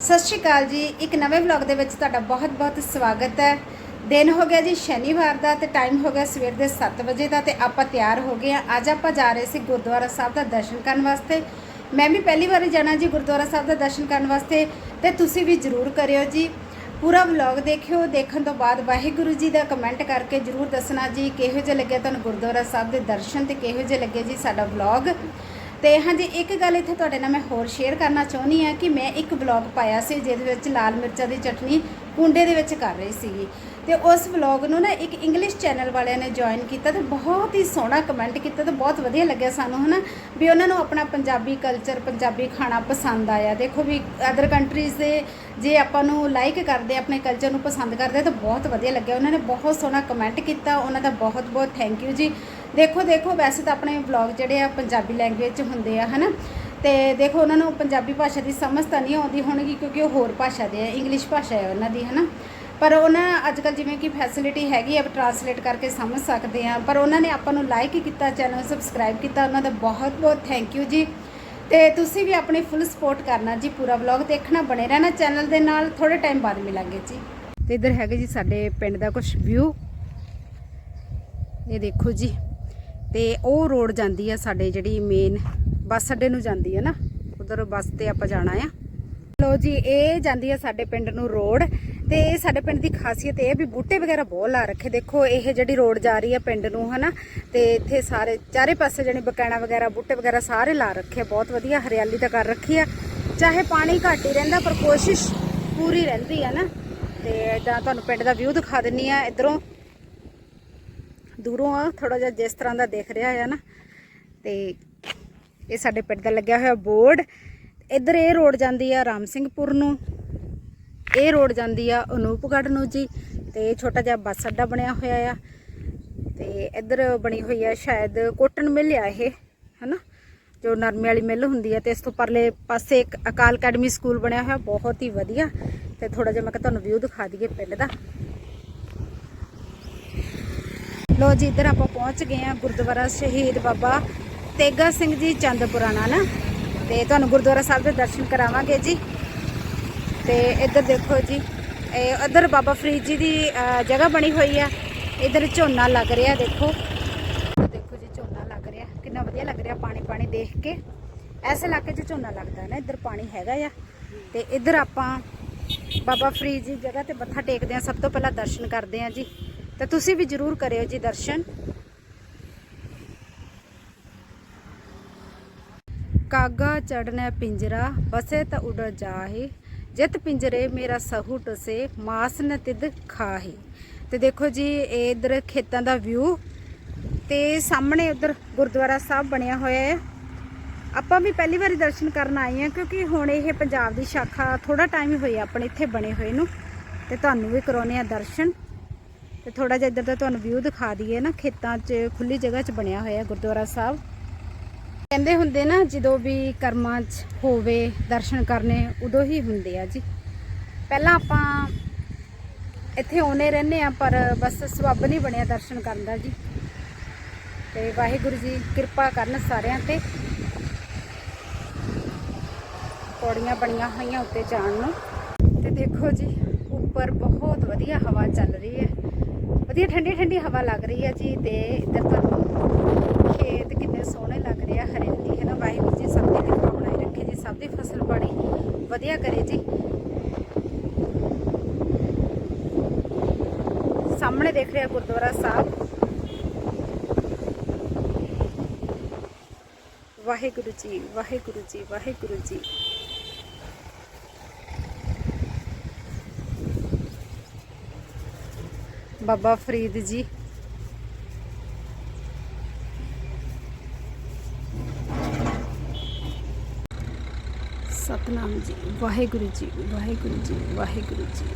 ਸਤਿ ਸ਼੍ਰੀ ਅਕਾਲ ਜੀ। ਇੱਕ ਨਵੇਂ ਵਲੌਗ ਦੇ ਵਿੱਚ ਤੁਹਾਡਾ ਬਹੁਤ-ਬਹੁਤ ਸਵਾਗਤ ਹੈ। ਦਿਨ ਹੋ ਗਿਆ ਜੀ ਸ਼ਨੀਵਾਰ ਦਾ ਤੇ ਟਾਈਮ ਹੋ ਗਿਆ ਸਵੇਰ ਦੇ 7 ਵਜੇ ਦਾ ਤੇ ਆਪਾਂ ਤਿਆਰ ਹੋ ਗਏ ਆ ਅੱਜ ਆਪਾਂ ਜਾ ਰਹੇ ਸੀ ਗੁਰਦੁਆਰਾ ਸਾਹਿਬ ਦਾ ਦਰਸ਼ਨ ਕਰਨ ਵਾਸਤੇ। ਮੈਂ ਵੀ ਪਹਿਲੀ ਵਾਰੀ ਜਾਣਾ ਜੀ ਗੁਰਦੁਆਰਾ ਸਾਹਿਬ ਦਾ ਦਰਸ਼ਨ ਕਰਨ ਵਾਸਤੇ ਤੇ ਤੁਸੀਂ ਵੀ ਜ਼ਰੂਰ ਕਰਿਓ ਜੀ। ਪੂਰਾ ਵਲੌਗ ਦੇਖਿਓ। ਦੇਖਣ ਤੋਂ ਬਾਅਦ ਵਾਹਿਗੁਰੂ ਜੀ ਦਾ ਕਮੈਂਟ ਕਰਕੇ ਜ਼ਰੂਰ ਦੱਸਣਾ ਜੀ ਕਿਹੋ ਜਿਹੇ ਲੱਗਿਆ ਤੁਹਾਨੂੰ ਗੁਰਦੁਆਰਾ ਸਾਹਿਬ ਦੇ ਦਰਸ਼ਨ ਤੇ ਕਿਹੋ ਜਿਹੇ ਲੱਗੇ ਜੀ ਸਾਡਾ ਵਲੌਗ ਤੇ ਹਾਂਜੀ, ਇੱਕ ਗੱਲ ਇੱਥੇ ਤੁਹਾਡੇ ਨਾਲ ਮੈਂ ਹੋਰ ਸ਼ੇਅਰ ਕਰਨਾ ਚਾਹੁੰਦੀ ਹਾਂ ਕਿ ਮੈਂ ਇੱਕ ਵਲੌਗ ਪਾਇਆ ਸੀ ਜਿਹਦੇ ਵਿੱਚ ਲਾਲ ਮਿਰਚਾਂ ਦੀ ਚਟਨੀ ਕੁੰਡੇ ਦੇ ਵਿੱਚ ਕਰ ਰਹੀ ਸੀਗੀ। ਤੇ ਉਸ ਵਲੌਗ ਨੂੰ ਨਾ ਇੱਕ ਇੰਗਲਿਸ਼ ਚੈਨਲ ਵਾਲਿਆਂ ਨੇ ਜੁਆਇਨ ਕੀਤਾ ਤੇ ਬਹੁਤ ਹੀ ਸੋਹਣਾ ਕਮੈਂਟ ਕੀਤਾ ਤੇ ਬਹੁਤ ਵਧੀਆ ਲੱਗਿਆ ਸਾਨੂੰ, ਹਨਾ? ਵੀ ਉਹਨਾਂ ਨੂੰ ਆਪਣਾ ਪੰਜਾਬੀ ਕਲਚਰ ਪੰਜਾਬੀ ਖਾਣਾ ਪਸੰਦ ਆਇਆ। ਦੇਖੋ ਵੀ ਅਦਰ ਕੰਟਰੀਜ਼ ਦੇ ਜੇ ਆਪਾਂ ਨੂੰ ਲਾਈਕ ਕਰਦੇ, ਆਪਣੇ ਕਲਚਰ ਨੂੰ ਪਸੰਦ ਕਰਦੇ ਤਾਂ ਬਹੁਤ ਵਧੀਆ ਲੱਗਿਆ। ਉਹਨਾਂ ਨੇ ਬਹੁਤ ਸੋਹਣਾ ਕਮੈਂਟ ਕੀਤਾ, ਉਹਨਾਂ ਦਾ ਬਹੁਤ ਬਹੁਤ ਥੈਂਕ ਯੂ ਜੀ। ਦੇਖੋ ਦੇਖੋ, ਵੈਸੇ ਤਾਂ ਆਪਣੇ ਵਲੌਗ ਜਿਹੜੇ ਆ ਪੰਜਾਬੀ ਲੈਂਗੁਏਜ 'ਚ ਹੁੰਦੇ ਆ, ਹਨਾ? ਤੇ ਦੇਖੋ, ਉਹਨਾਂ ਨੂੰ ਪੰਜਾਬੀ ਭਾਸ਼ਾ ਦੀ ਸਮਝ ਤਾਂ ਨਹੀਂ ਆਉਂਦੀ ਹੋਣਗੀ ਕਿਉਂਕਿ ਉਹ ਹੋਰ ਭਾਸ਼ਾ ਦੇ ਆ ਇੰਗਲਿਸ਼ ਭਾਸ਼ਾ ਹੈ ਉਹਨਾਂ ਦੀ, ਹਨਾ? ਪਰ ਉਹਨਾਂ ਅੱਜ ਕੱਲ ਜਿਵੇਂ ਕਿ ਫੈਸਿਲਿਟੀ ਹੈਗੀ ਆ ਟਰਾਂਸਲੇਟ ਕਰਕੇ ਸਮਝ ਸਕਦੇ ਆ, ਪਰ ਉਹਨਾਂ ਨੇ ਆਪਾਂ ਨੂੰ ਲਾਈਕ ਕੀਤਾ ਚੈਨਲ ਸਬਸਕ੍ਰਾਈਬ ਕੀਤਾ, ਉਹਨਾਂ ਦਾ ਬਹੁਤ ਬਹੁਤ ਥੈਂਕ ਯੂ ਜੀ। ਤੇ ਤੁਸੀਂ ਵੀ ਆਪਣੀ ਫੁੱਲ ਸਪੋਰਟ ਕਰਨਾ ਜੀ, ਪੂਰਾ ਵਲੌਗ ਦੇਖਣਾ, ਬਣੇ ਰਹਿਣਾ ਚੈਨਲ ਦੇ ਨਾਲ ਥੋੜੇ ਟਾਈਮ ਬਾਅਦ ਮਿਲਾਂਗੇ ਜੀ। ਤੇ ਇੱਧਰ ਹੈਗੇ ਜੀ ਸਾਡੇ ਪਿੰਡ ਦਾ ਕੁਝ ਵਿਊ ਇਹ ਦੇਖੋ ਜੀ। ਤੇ ਉਹ ਰੋਡ ਜਾਂਦੀ ਆ ਸਾਡੇ ਜਿਹੜੀ ਮੇਨ ਬੱਸ ਅੱਡੇ ਨੂੰ ਜਾਂਦੀ ਆ ਨਾ, ਉਧਰ ਬੱਸ ਤੇ ਆਪਾਂ ਜਾਣਾ ਆ। ਲੋ ਜੀ, ਇਹ ਜਾਂਦੀ ਆ ਸਾਡੇ ਪਿੰਡ ਨੂੰ ਰੋਡ ਤੇ ਇਹ ਸਾਡੇ ਪਿੰਡ ਦੀ ਖਾਸੀਅਤ ਇਹ ਵੀ ਬੂਟੇ ਵਗੈਰਾ ਬਹੁਤ ਲਾ ਰੱਖੇ। ਦੇਖੋ, ਇਹ ਜਿਹੜੀ ਰੋਡ ਜਾ ਰਹੀ ਆ ਪਿੰਡ ਨੂੰ, ਹਨਾ? ਤੇ ਇੱਥੇ ਸਾਰੇ, ਚਾਰੇ ਪਾਸੇ ਜਣੀ ਬਕੈਣਾ ਵਗੈਰਾ, ਬੂਟੇ ਵਗੈਰਾ ਸਾਰੇ ਲਾ ਰੱਖੇ ਆ, ਬਹੁਤ ਵਧੀਆ ਹਰਿਆਲੀ ਤਾਂ ਕਰ ਰੱਖੀ ਆ। ਚਾਹੇ ਪਾਣੀ ਘੱਟ ਹੀ ਰਹਿੰਦਾ, ਪਰ ਕੋਸ਼ਿਸ਼ ਪੂਰੀ ਰਹਿੰਦੀ ਆ ਨਾ। ਤੇ ਇਦਾਂ ਤੁਹਾਨੂੰ ਪਿੰਡ ਦਾ ਵਿਊ ਦਿਖਾ ਦਿੰਨੀ ਆ, ਇਧਰੋਂ ਦੂਰੋਂ ਆ ਥੋੜਾ ਜਿਹਾ ਜਿਸ ਤਰ੍ਹਾਂ ਦਾ ਦਿਖ ਰਿਹਾ ਹੈ ਨਾ। ਤੇ ਇਹ ਸਾਡੇ ਪਿੰਡ ਦਾ ਲੱਗਿਆ ਹੋਇਆ ਬੋਰਡ। ਇੱਧਰ ਇਹ ਰੋਡ ਜਾਂਦੀ ਆ ਰਾਮ ਸਿੰਘਪੁਰ ਨੂੰ। ਇਹ ਰੋਡ ਜਾਂਦੀ ਆ ਅਨੂਪਗੜ੍ਹ ਨੂੰ ਜੀ, ਤੇ ਛੋਟਾ ਜਿਹਾ ਬੱਸ ਅੱਡਾ ਬਣਿਆ ਹੋਇਆ ਆ। ਤੇ ਇੱਧਰ ਬਣੀ ਹੋਈ ਆ ਸ਼ਾਇਦ ਕੋਟਨ ਮਿਲ ਆ ਇਹ, ਹਨਾ? ਜੋ ਨਰਮੇ ਵਾਲੀ ਮਿਲ ਹੁੰਦੀ ਆ, ਤੇ ਇਸ ਤੋਂ ਪਰਲੇ ਪਾਸੇ ਇੱਕ ਅਕਾਲ ਅਕੈਡਮੀ ਸਕੂਲ ਬਣਿਆ ਹੋਇਆ, ਬਹੁਤ ਹੀ ਵਧੀਆ। ਤੇ ਥੋੜਾ ਜਿਹਾ ਮੈਂ ਕਿਹਾ ਤੁਹਾਨੂੰ ਵਿਊ ਦਿਖਾ ਦਈਏ ਪਿੰਡ ਦਾ। ਲੋ ਜੀ, ਇੱਧਰ ਆਪਾਂ ਪਹੁੰਚ ਗਏ ਆ ਗੁਰਦੁਆਰਾ ਸ਼ਹੀਦ ਬਾਬਾ ਤੇਗਾ ਸਿੰਘ ਜੀ ਚੰਦਪੁਰਾਣਾ ਨਾ। ਤੇ ਤੁਹਾਨੂੰ ਗੁਰਦੁਆਰਾ ਸਾਹਿਬ ਦੇ ਦਰਸ਼ਨ ਕਰਾਵਾਂਗੇ ਜੀ। ਤੇ ਇੱਧਰ ਦੇਖੋ ਜੀ, ਇਹ ਇੱਧਰ ਬਾਬਾ ਫਰੀਦ ਜੀ ਦੀ ਜਗ੍ਹਾ ਬਣੀ ਹੋਈ ਆ। ਇੱਧਰ ਝੋਨਾ ਲੱਗ ਰਿਹਾ, ਦੇਖੋ। ਦੇਖੋ ਜੀ, ਝੋਨਾ ਲੱਗ ਰਿਹਾ। ਕਿੰਨਾ ਵਧੀਆ ਲੱਗ ਰਿਹਾ ਪਾਣੀ ਪਾਣੀ ਦੇਖ ਕੇ। ਐਸੇ ਇਲਾਕੇ 'ਚ ਝੋਨਾ ਲੱਗਦਾ ਨਾ, ਇੱਧਰ ਪਾਣੀ ਹੈਗਾ ਆ। ਤੇ ਇੱਧਰ ਆਪਾਂ ਬਾਬਾ ਫਰੀਦ ਜੀ ਜਗ੍ਹਾ ਤੇ ਮੱਥਾ ਟੇਕਦੇ ਆ ਸਭ ਤੋਂ ਪਹਿਲਾਂ ਦਰਸ਼ਨ ਕਰਦੇ ਆ ਜੀ। ਤਾਂ ਤੁਸੀਂ ਵੀ ਜਰੂਰ ਕਰਿਓ ਜੀ ਦਰਸ਼ਨ। ਕਾਗਾ ਚੜਨਾ ਪਿੰਜਰਾ ਬਸੇ ਤਾਂ ਉੜ ਜਾਹੇ। ਜਿਤ ਪਿੰਜਰੇ ਮੇਰਾ ਸਹੂ ਟਸੇ, ਮਾਸ ਨ ਤਿਦ ਖਾਹੇ। ਤੇ ਦੇਖੋ ਜੀ, ਇਹ ਇਧਰ ਖੇਤਾਂ ਦਾ ਵਿਊ। ਤੇ ਸਾਹਮਣੇ ਉਧਰ ਗੁਰਦੁਆਰਾ ਸਾਹਿਬ ਬਣਿਆ ਹੋਇਆ ਹੈ। ਆਪਾਂ ਵੀ ਪਹਿਲੀ ਵਾਰੀ ਦਰਸ਼ਨ ਕਰਨ ਆਏ ਆ ਕਿਉਂਕਿ ਹੁਣ ਇਹ ਪੰਜਾਬ ਦੀ ਸ਼ਾਖਾ ਥੋੜਾ ਟਾਈਮ ਹੀ ਹੋਇਆ, ਆਪਣੇ ਇੱਥੇ ਬਣੇ ਹੋਏ ਨੂੰ। ਤੇ ਤੁਹਾਨੂੰ ਵੀ ਕਰਾਉਣੇ ਆ ਦਰਸ਼ਨ। ਤੇ ਥੋੜਾ ਜਿਹਾ ਇੱਧਰ ਦਾ ਤੁਹਾਨੂੰ ਵਿਊ ਦਿਖਾ ਦਈਏ ਨਾ, ਖੇਤਾਂ 'ਚ ਖੁੱਲੀ ਜਗ੍ਹਾ 'ਚ ਬਣਿਆ ਹੋਇਆ ਗੁਰਦੁਆਰਾ ਸਾਹਿਬ। ਕਹਿੰਦੇ ਹੁੰਦੇ ਨਾ, ਜਦੋਂ ਵੀ ਕਰਮਾਂ 'ਚ ਹੋਵੇ, ਦਰਸ਼ਨ ਕਰਨੇ, ਉਦੋਂ ਹੀ ਹੁੰਦੇ ਆ ਜੀ। ਪਹਿਲਾਂ ਆਪਾਂ ਇੱਥੇ ਆਉਨੇ ਰਹਿੰਦੇ ਆ, ਪਰ ਬਸ ਸਬੱਬ ਨਹੀਂ ਬਣਿਆ ਦਰਸ਼ਨ ਕਰਨ ਦਾ ਜੀ। ਤੇ ਵਾਹਿਗੁਰੂ ਜੀ ਕਿਰਪਾ ਕਰਨ ਸਾਰਿਆਂ ਤੇ। ਪੌੜੀਆਂ ਬਣੀਆਂ ਹੋਈਆਂ ਉੱਤੇ ਜਾਣ ਨੂੰ। ਤੇ ਦੇਖੋ ਜੀ, ਉੱਪਰ ਬਹੁਤ ਵਧੀਆ ਹਵਾ ਚੱਲ ਰਹੀ ਹੈ। ਵਧੀਆ, ਠੰਡੀ ਠੰਡੀ ਹਵਾ ਲੱਗ ਰਹੀ ਹੈ ਜੀ ਤੇ ਇੱਧਰ ਤੁਹਾਨੂੰ ਖੇਤ ਕਿੰਨੇ ਸੋਹਣੇ ਲੱਗ ਰਹੇ ਆ ਹਰਿਆਲੀ ਹੈ ਨਾ ਵਾਹਿਗੁਰੂ ਜੀ ਸਭ ਦੀ ਕਿਰਪਾ ਬਣਾਈ ਰੱਖੇ ਜੀ, ਸਭ ਦੀ ਫਸਲ ਪਾਣੀ ਵਧੀਆ ਕਰੇ ਜੀ। ਸਾਹਮਣੇ ਦੇਖ ਰਿਹਾ ਗੁਰਦੁਆਰਾ ਸਾਹਿਬ। ਵਾਹਿਗੁਰੂ ਜੀ ਵਾਹਿਗੁਰੂ ਜੀ ਵਾਹਿਗੁਰੂ ਜੀ। ਬਾਬਾ ਫਰੀਦ ਜੀ। ਸਤਨਾਮ ਜੀ, ਵਾਹਿਗੁਰੂ ਜੀ ਵਾਹਿਗੁਰੂ ਜੀ ਵਾਹਿਗੁਰੂ ਜੀ।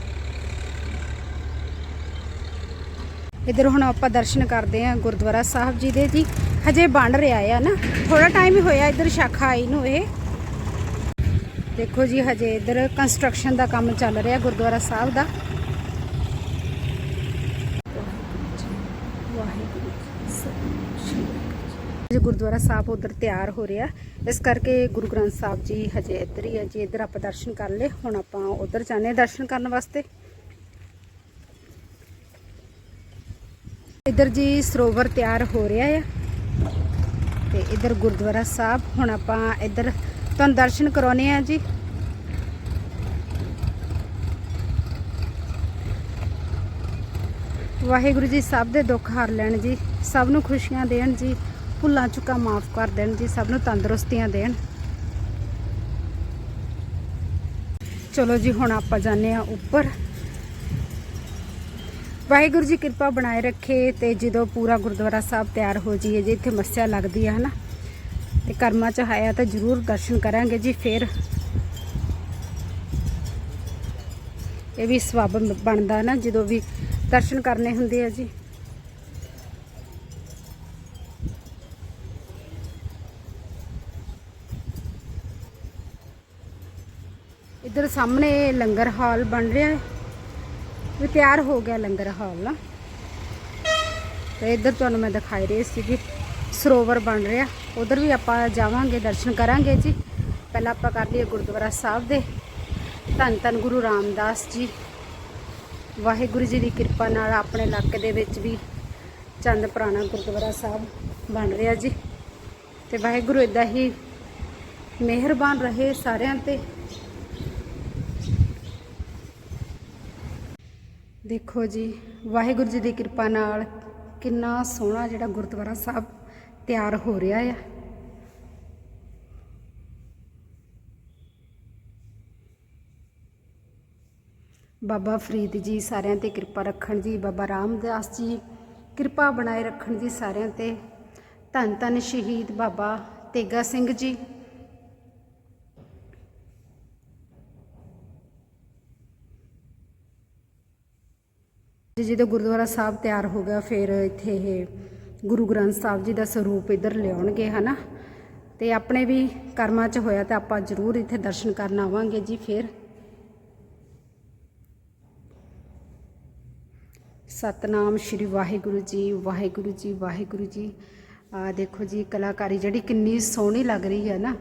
ਇਧਰ ਹੁਣ ਆਪਾਂ ਦਰਸ਼ਨ ਕਰਦੇ ਆਂ ਗੁਰਦੁਆਰਾ ਸਾਹਿਬ ਜੀ ਦੇ ਜੀ। ਹਜੇ ਬਣ ਰਿਹਾ ਆ ਨਾ ਥੋੜਾ ਟਾਈਮ ਹੀ ਹੋਇਆ ਇਧਰ ਸ਼ਾਖਾ ਆਈ ਨੂੰ ਇਹ। ਦੇਖੋ ਜੀ, ਹਜੇ ਇਧਰ ਕੰਸਟਰਕਸ਼ਨ ਦਾ ਕੰਮ ਚੱਲ ਰਿਹਾ ਗੁਰਦੁਆਰਾ ਸਾਹਿਬ ਦਾ। ਵਾਹਿਗੁਰੂ ਜੀ ਗੁਰਦੁਆਰਾ ਸਾਹਿਬ ਉਧਰ ਤਿਆਰ ਹੋ ਰਿਹਾ। ਇਸ ਕਰਕੇ ਗੁਰੂ ਗ੍ਰੰਥ ਸਾਹਿਬ ਜੀ ਹਜੇ ਇੱਧਰ ਹੀ ਹੈ ਜੀ। ਇੱਧਰ ਆਪਾਂ ਦਰਸ਼ਨ ਕਰ ਲਏ। ਹੁਣ ਆਪਾਂ ਉਧਰ ਜਾਂਦੇ ਹਾਂ ਦਰਸ਼ਨ ਕਰਨ ਵਾਸਤੇ। ਇੱਧਰ ਜੀ ਸਰੋਵਰ ਤਿਆਰ ਹੋ ਰਿਹਾ ਹੈ ਤੇ ਇੱਧਰ ਗੁਰਦੁਆਰਾ ਸਾਹਿਬ। ਹੁਣ ਆਪਾਂ ਇੱਧਰ ਤੁਹਾਨੂੰ ਦਰਸ਼ਨ ਕਰਾਉਣੇ ਆ ਜੀ। ਵਾਹਿਗੁਰੂ ਜੀ ਸਭ ਦੇ ਦੁੱਖ ਹਰ ਲੈਣ ਜੀ, ਸਭ ਨੂੰ ਖੁਸ਼ੀਆਂ ਦੇਣ ਜੀ, ਭੁੱਲਾਂ ਚੁੱਕਾ ਮਾਫ ਕਰ ਦੇਣ ਜੀ, ਸਭ ਨੂੰ ਤੰਦਰੁਸਤੀਆਂ ਦੇਣ। ਚਲੋ ਜੀ, ਹੁਣ ਆਪਾਂ ਜਾਂਦੇ ਆ ਉੱਪਰ। ਵਾਹਿਗੁਰੂ ਜੀ ਕਿਰਪਾ ਬਣਾਏ ਰੱਖੇ ਤੇ ਜਦੋਂ ਪੂਰਾ ਗੁਰਦੁਆਰਾ ਸਾਹਿਬ ਤਿਆਰ ਹੋ ਜਾਈਏ ਜੇ, ਇੱਥੇ ਮੱਸਿਆ ਲੱਗਦੀ ਹੈ ਹਨਾ? ਤੇ ਕਰਮਾਂ ਚ ਆਇਆ ਤਾਂ ਜ਼ਰੂਰ ਦਰਸ਼ਨ ਕਰਾਂਗੇ ਜੀ ਫਿਰ। ਇਹ ਵੀ ਸਵਾਬ ਬਣਦਾ ਨਾ, ਜਦੋਂ ਵੀ ਦਰਸ਼ਨ ਕਰਨੇ ਹੁੰਦੇ ਆ ਜੀ। ਇੱਧਰ ਸਾਹਮਣੇ ਲੰਗਰ ਹਾਲ ਬਣ ਰਿਹਾ ਹੈ। ਵੀ ਤਿਆਰ ਹੋ ਗਿਆ ਲੰਗਰ ਹਾਲ ਨਾ। ਤੇ ਇੱਧਰ ਤੁਹਾਨੂੰ ਮੈਂ ਦਿਖਾਈ ਰਹੀ ਸੀਗੀ ਸਰੋਵਰ ਬਣ ਰਿਹਾ। ਉਧਰ ਵੀ ਆਪਾਂ ਜਾਵਾਂਗੇ, ਦਰਸ਼ਨ ਕਰਾਂਗੇ ਜੀ। ਪਹਿਲਾਂ ਆਪਾਂ ਕਰ ਲਈਏ ਗੁਰਦੁਆਰਾ ਸਾਹਿਬ ਦੇ। ਧੰਨ ਧੰਨ ਗੁਰੂ ਰਾਮਦਾਸ ਜੀ। ਵਾਹਿਗੁਰੂ ਜੀ ਦੀ ਕਿਰਪਾ ਨਾਲ ਆਪਣੇ ਇਲਾਕੇ ਦੇ ਵਿੱਚ ਵੀ ਚੰਦ ਪੁਰਾਣਾ ਗੁਰਦੁਆਰਾ ਸਾਹਿਬ ਬਣ ਰਿਹਾ ਜੀ। ਤੇ ਵਾਹਿਗੁਰੂ ਇਦਾਂ ਹੀ ਮਿਹਰਬਾਨ ਰਹੇ ਸਾਰਿਆਂ ਤੇ। ਦੇਖੋ ਜੀ, ਵਾਹਿਗੁਰੂ ਜੀ ਦੀ ਕਿਰਪਾ ਨਾਲ ਕਿੰਨਾ ਸੋਹਣਾ ਜਿਹੜਾ ਗੁਰਦੁਆਰਾ ਸਾਹਿਬ ਤਿਆਰ ਹੋ ਰਿਹਾ ਆ। ਬਾਬਾ ਫਰੀਦ ਜੀ ਸਾਰਿਆਂ ਤੇ ਕਿਰਪਾ ਰੱਖਣ ਜੀ, ਬਾਬਾ ਰਾਮਦਾਸ ਜੀ ਕਿਰਪਾ ਬਣਾਏ ਰੱਖਣ ਜੀ ਸਾਰਿਆਂ ਤੇ। ਧੰਨ ਧੰਨ ਸ਼ਹੀਦ ਬਾਬਾ ਤੇਗਾ ਸਿੰਘ ਜੀ। ਜਦੋਂ ਗੁਰਦੁਆਰਾ ਸਾਹਿਬ ਤਿਆਰ ਹੋ ਗਿਆ, ਫਿਰ ਇੱਥੇ ਇਹ ਗੁਰੂ ਗ੍ਰੰਥ ਸਾਹਿਬ ਜੀ ਦਾ ਸਰੂਪ ਇੱਧਰ ਲਿਆਉਣਗੇ, ਹਨਾ? ਤੇ ਆਪਣੇ ਵੀ ਕਰਮਾਂ 'ਚ ਹੋਇਆ ਤਾਂ ਆਪਾਂ ਜ਼ਰੂਰ ਇੱਥੇ ਦਰਸ਼ਨ ਕਰਨ ਆਵਾਂਗੇ ਜੀ ਫਿਰ। ਸਤਨਾਮ ਸ਼੍ਰੀ ਵਾਹਿਗੁਰੂ ਜੀ ਵਾਹਿਗੁਰੂ ਜੀ ਵਾਹਿਗੁਰੂ ਜੀ। ਆ ਦੇਖੋ ਜੀ, ਕਲਾਕਾਰੀ ਜਿਹੜੀ ਕਿੰਨੀ ਸੋਹਣੀ ਲੱਗ ਰਹੀ ਹੈ ਨਾ।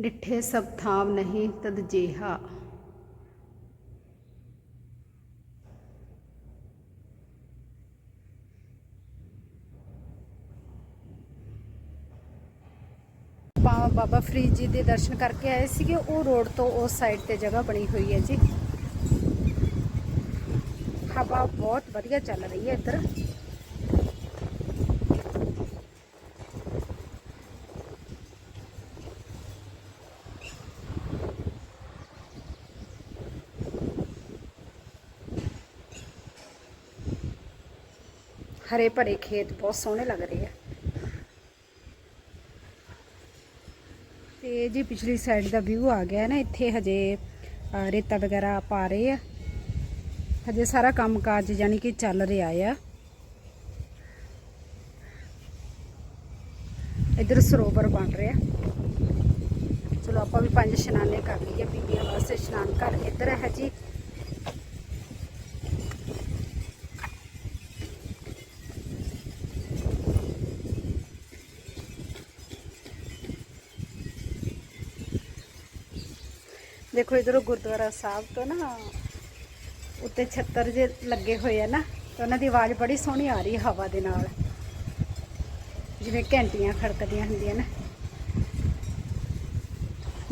ਡਿੱਠੇ ਸਭ ਥਾਮ ਨਹੀਂ ਤਦ ਜੇਹਾ। ਬਾਬਾ ਫਰੀਦ ਜੀ ਦੇ ਦਰਸ਼ਨ ਕਰਕੇ ਆਏ ਸੀਗੇ, ਉਹ ਰੋਡ ਤੋਂ ਉਸ ਸਾਈਡ ਤੇ ਜਗ੍ਹਾ ਬਣੀ ਹੋਈ ਹੈ ਜੀ। ਹਵਾ ਬਹੁਤ ਵਧੀਆ ਚੱਲ ਰਹੀ ਹੈ ਇੱਧਰ। ਹਰੇ ਭਰੇ ਖੇਤ ਬਹੁਤ ਸੋਹਣੇ ਲੱਗ ਰਹੇ ਆ। ਤੇ ਜੀ ਪਿਛਲੀ ਸਾਈਡ ਦਾ ਵਿਊ ਆ ਗਿਆ ਨਾ, ਇੱਥੇ ਹਜੇ ਰੇਤਾ ਵਗੈਰਾ ਪਾ ਰਹੇ ਆ। ਹਜੇ ਸਾਰਾ ਕੰਮ ਕਾਜ ਯਾਨੀ ਕਿ ਚੱਲ ਰਿਹਾ ਆ। ਇੱਧਰ ਸਰੋਵਰ ਬਣ ਰਿਹਾ। ਚਲੋ ਆਪਾਂ ਵੀ ਪੰਜ ਇਸ਼ਨਾਨੇ ਕਰ ਲਈਏ, ਬੀਬੀਆਂ ਵਾਸਤੇ ਇਸ਼ਨਾਨ ਘਰ ਇੱਧਰ ਹੈ ਜੀ। ਦੇਖੋ ਇਧਰੋਂ ਗੁਰਦੁਆਰਾ ਸਾਹਿਬ ਤੋਂ ਨਾ ਉੱਤੇ ਛੱਤਰ ਜੇ ਲੱਗੇ ਹੋਏ ਆ ਨਾ, ਤੇ ਉਹਨਾਂ ਦੀ ਆਵਾਜ਼ ਬੜੀ ਸੋਹਣੀ ਆ ਰਹੀ ਹਵਾ ਦੇ ਨਾਲ। ਜਿਵੇਂ ਘੰਟੀਆਂ ਖੜਕਦੀਆਂ ਹੁੰਦੀਆਂ ਨਾ।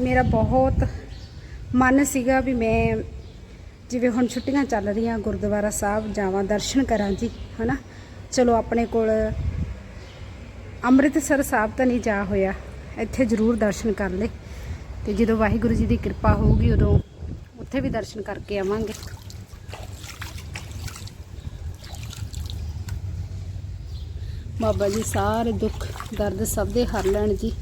ਮੇਰਾ ਬਹੁਤ ਮਨ ਸੀਗਾ ਵੀ ਮੈਂ ਜਿਵੇਂ ਹੁਣ ਛੁੱਟੀਆਂ ਚੱਲ ਰਹੀਆਂ, ਗੁਰਦੁਆਰਾ ਸਾਹਿਬ ਜਾਵਾਂ, ਦਰਸ਼ਨ ਕਰਾਂ ਜੀ, ਹਨਾ? ਚਲੋ, ਆਪਣੇ ਕੋਲ ਅੰਮ੍ਰਿਤਸਰ ਸਾਹਿਬ ਤਾਂ ਨਹੀਂ ਜਾ ਹੋਇਆ। ਇੱਥੇ ਜ਼ਰੂਰ ਦਰਸ਼ਨ ਕਰ ਲੈ। ਤੇ ਜਦੋਂ ਵਾਹਿਗੁਰੂ ਜੀ ਦੀ ਕਿਰਪਾ ਹੋਊਗੀ, ਉਦੋਂ ਉੱਥੇ ਵੀ ਦਰਸ਼ਨ ਕਰਕੇ ਆਵਾਂਗੇ। ਬਾਬਾ ਜੀ, ਸਾਰੇ ਦੁੱਖ, ਦਰਦ ਸਭ ਦੇ ਹਰ ਲੈਣ ਜੀ।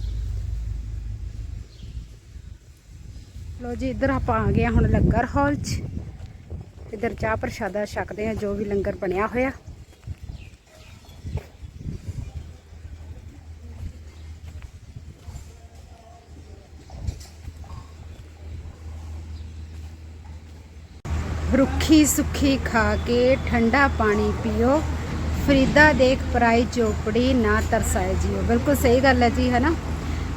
ਲੋ ਜੀ, ਇੱਧਰ ਆਪਾਂ ਆ ਗਏ ਹੁਣ ਲੰਗਰ ਹਾਲ 'ਚ। ਇੱਧਰ ਚਾਹ ਪ੍ਰਸ਼ਾਦਾ ਛਕਦੇ ਆ ਜੋ ਵੀ ਲੰਗਰ ਬਣਿਆ ਹੋਇਆ। ਰੁੱਖੀ ਸੁੱਖੀ ਖਾ ਕੇ ਠੰਡਾ ਪਾਣੀ ਪੀਓ। ਫਰੀਦਾ ਦੇਖ ਪਰਾਈ ਚੋਪੜੀ ਨਾ ਤਰਸਾਏ ਜੀਓ। ਬਿਲਕੁਲ ਸਹੀ ਗੱਲ ਹੈ ਜੀ, ਹਨਾ?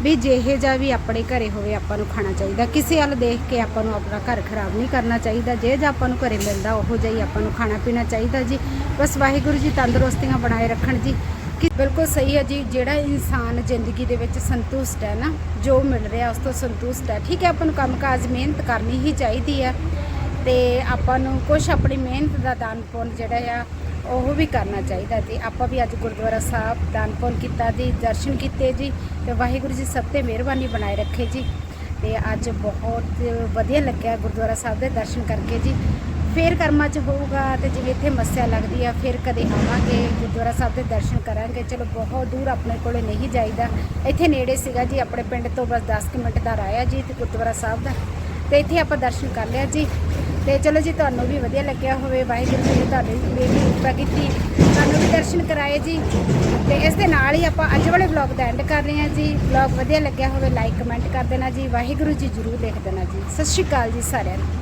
ਵੀ ਜਿਹੇ ਜਾ ਵੀ ਆਪਣੇ ਘਰੇ ਹੋਵੇ ਆਪਾਂ ਨੂੰ ਖਾਣਾ ਚਾਹੀਦਾ। ਕਿਸੇ ਵੱਲ ਦੇਖ ਕੇ ਆਪਾਂ ਨੂੰ ਆਪਣਾ ਘਰ ਖਰਾਬ ਨਹੀਂ ਕਰਨਾ ਚਾਹੀਦਾ। ਜੇ ਜਾ ਆਪਾਂ ਨੂੰ ਘਰੇ ਮਿਲਦਾ, ਉਹੋ ਜਿਹਾ ਹੀ ਆਪਾਂ ਨੂੰ ਖਾਣਾ ਪੀਣਾ ਚਾਹੀਦਾ ਜੀ। ਬਸ ਵਾਹਿਗੁਰੂ ਜੀ ਤੰਦਰੁਸਤੀਆਂ ਬਣਾਏ ਰੱਖਣ ਜੀ। ਕਿ ਬਿਲਕੁਲ ਸਹੀ ਹੈ ਜੀ, ਜਿਹੜਾ ਇਨਸਾਨ ਜ਼ਿੰਦਗੀ ਦੇ ਵਿੱਚ ਸੰਤੁਸ਼ਟ ਹੈ ਨਾ, ਜੋ ਮਿਲ ਰਿਹਾ ਉਸ ਤੋਂ ਸੰਤੁਸ਼ਟ ਹੈ। ਠੀਕ ਹੈ, ਆਪਾਂ ਨੂੰ ਕੰਮਕਾਜ ਮਿਹਨਤ ਕਰਨੀ ਹੀ ਚਾਹੀਦੀ ਹੈ। ਤੇ ਆਪਾਂ ਨੂੰ ਕੁਝ ਆਪਣੀ ਮਿਹਨਤ ਦਾ ਦਾਨ ਪੁੰਨ ਜਿਹੜਾ ਆ ਉਹ ਵੀ ਕਰਨਾ ਚਾਹੀਦਾ ਤੇ ਆਪਾਂ ਵੀ ਅੱਜ ਗੁਰਦੁਆਰਾ ਸਾਹਿਬ ਦਾਨ ਕੀਤਾ ਜੀ, ਦਰਸ਼ਨ ਕੀਤੇ ਜੀ ਤੇ ਵਾਹਿਗੁਰੂ ਜੀ ਸਭ ਤੇ ਮਿਹਰਬਾਨੀ ਬਣਾਏ ਰੱਖੇ ਜੀ। ਤੇ ਅੱਜ ਬਹੁਤ ਵਧੀਆ ਲੱਗਿਆ ਗੁਰਦੁਆਰਾ ਸਾਹਿਬ ਦੇ ਦਰਸ਼ਨ ਕਰਕੇ ਜੀ। ਫੇਰ ਕਰਮਾਂ 'ਚ ਹੋਊਗਾ ਤੇ ਜਿਵੇਂ ਇੱਥੇ ਮੱਸਿਆ ਲੱਗਦੀ ਆ, ਫਿਰ ਕਦੇ ਆਵਾਂਗੇ, ਗੁਰਦੁਆਰਾ ਸਾਹਿਬ ਦੇ ਦਰਸ਼ਨ ਕਰਾਂਗੇ। ਚਲੋ ਬਹੁਤ ਦੂਰ ਆਪਣੇ ਕੋਲੇ ਨਹੀਂ ਜਾਈਦਾ। ਇੱਥੇ ਨੇੜੇ ਸੀਗਾ ਜੀ, ਆਪਣੇ ਪਿੰਡ ਤੋਂ ਬਸ 10 ਕੁ ਮਿੰਟ ਦਾ ਰਾਹ ਆ ਜੀ, ਤੇ ਗੁਰਦੁਆਰਾ ਸਾਹਿਬ ਦਾ। ਤੇ ਇੱਥੇ ਆਪਾਂ ਦਰਸ਼ਨ ਕਰ ਲਿਆ ਜੀ। ਤੇ ਚਲੋ ਜੀ, ਤੁਹਾਨੂੰ ਵੀ ਵਧੀਆ ਲੱਗਿਆ ਹੋਵੇ। ਵਾਹਿਗੁਰੂ ਜੀ ਨੇ ਤੁਹਾਡੀ ਮੇਰੀ ਕਿਰਪਾ ਕੀਤੀ ਤੁਹਾਨੂੰ ਵੀ ਦਰਸ਼ਨ ਕਰਾਏ ਜੀ। ਤੇ ਇਸ ਦੇ ਨਾਲ ਹੀ ਆਪਾਂ ਅੱਜ ਵਾਲੇ ਵਲੌਗ ਦਾ ਐਂਡ ਕਰ ਰਹੇ ਹਾਂ ਜੀ। ਵਲੌਗ ਵਧੀਆ ਲੱਗਿਆ ਹੋਵੇ ਲਾਈਕ ਕਮੈਂਟ ਕਰ ਦੇਣਾ ਜੀ। ਵਾਹਿਗੁਰੂ ਜੀ ਜਰੂਰ ਲਿਖ ਦੇਣਾ ਜੀ। ਸਤਿ ਸ਼੍ਰੀ ਅਕਾਲ ਜੀ ਸਾਰਿਆਂ ਨੂੰ।